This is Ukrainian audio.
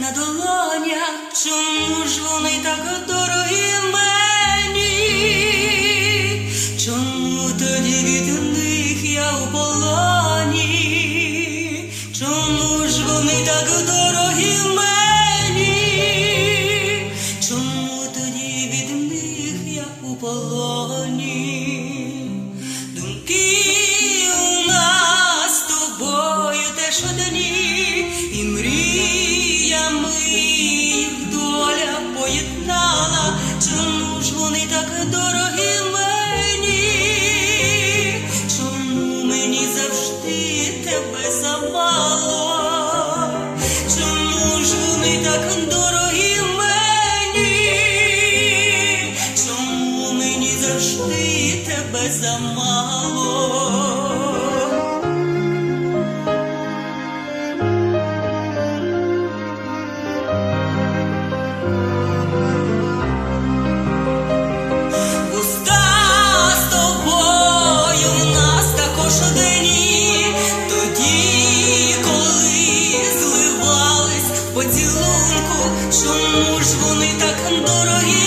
на долонях, чому ж вони так дорогі мені? Чому тоді від них я у полоні? Чому ж вони так дорогі мені? Чому тоді від них я у полоні? Думки у нас з тобою теж одні. питала, чому ж вони так дорогі мені, чому мені завжди тебе замало, чому ж вони так дорогі мені, чому мені завжди тебе замало? поцілунку, чому ж вони так дорогі?